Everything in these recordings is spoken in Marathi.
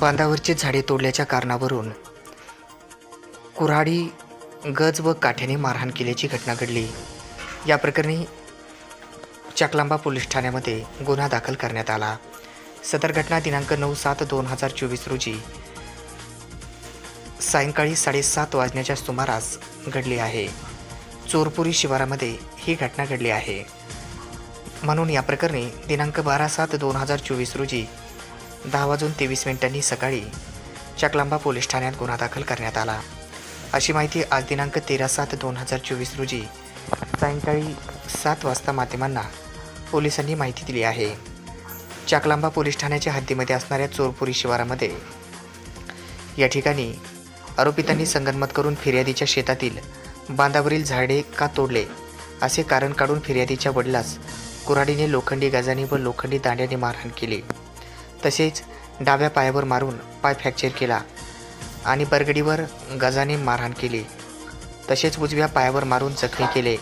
बांधावरची झाडे तोडल्याच्या कारणावरून कुऱ्हाडी गज व काठ्याने मारहाण केल्याची घटना घडली. या प्रकरणी चकलांबा पोलीस ठाण्यामध्ये गुन्हा दाखल करण्यात आला. सदर घटना दिनांक नऊ सात दोन हजार चोवीस रोजी सायंकाळी साडेसात वाजण्याच्या सुमारास घडली आहे. चोरपुरी शिवारामध्ये ही घटना घडली आहे. म्हणून या प्रकरणी दिनांक बारा सात दोन हजार चोवीस रोजी दहा वाजून तेवीस मिनिटांनी सकाळी चकलांबा पोलीस ठाण्यात गुन्हा दाखल करण्यात आला. अशी माहिती आज दिनांक तेरा सात दोन हजार चोवीस रोजी सायंकाळी सात वाजता माध्यमांना पोलिसांनी माहिती दिली आहे. चाकलांबा पोलीस ठाण्याच्या हद्दीमध्ये असणाऱ्या चोरपुरी शिवारामध्ये या ठिकाणी आरोपितांनी संगनमत करून फिर्यादीच्या शेतातील बांधावरील झाडे का तोडले असे कारण काढून फिर्यादीच्या वडिलास कुऱ्हाडीने लोखंडी गजाने व लोखंडी दांड्याने मारहाण केली. तसेच डाव्या पायावर मारून पाय फ्रॅक्चर केला आणि बरगडीवर गजाने मारहाण केली. तसेच उजव्या पायावर मारून जखमी केले.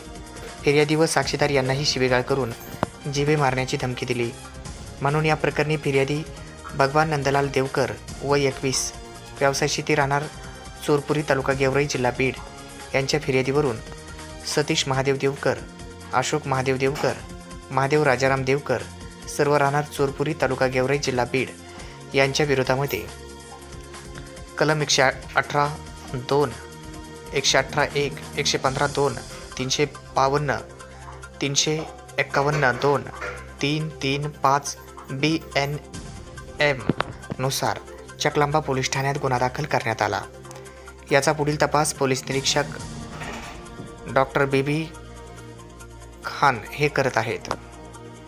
फिर्यादी व साक्षीदार यांनाही शिवेगाळ करून जिवे मारण्याची धमकी दिली. म्हणून या प्रकरणी फिर्यादी भगवान नंदलाल देवकर व एकवीस व्यवसाय शेती राहणार चोरपुरी तालुका गेवराई जिल्हा बीड यांच्या फिर्यादीवरून सतीश महादेव देवकर अशोक महादेव देवकर महादेव राजाराम देवकर सर्व राहणार चोरपुरी तालुका गेवराई जिल्हा बीड. यांच्या विरोधामध्ये कलम एकशे अठरा दोन एकशे अठरा एक एकशे पंधरा दोन तीनशे बावन्न तीनशे एक्कावन्न दोन तीन तीन पाच बी एन एमनुसार चकलांबा पोलीस ठाण्यात गुन्हा दाखल करण्यात आला. याचा पुढील तपास पोलीस निरीक्षक डॉक्टर बी बी खान हे करत आहेत.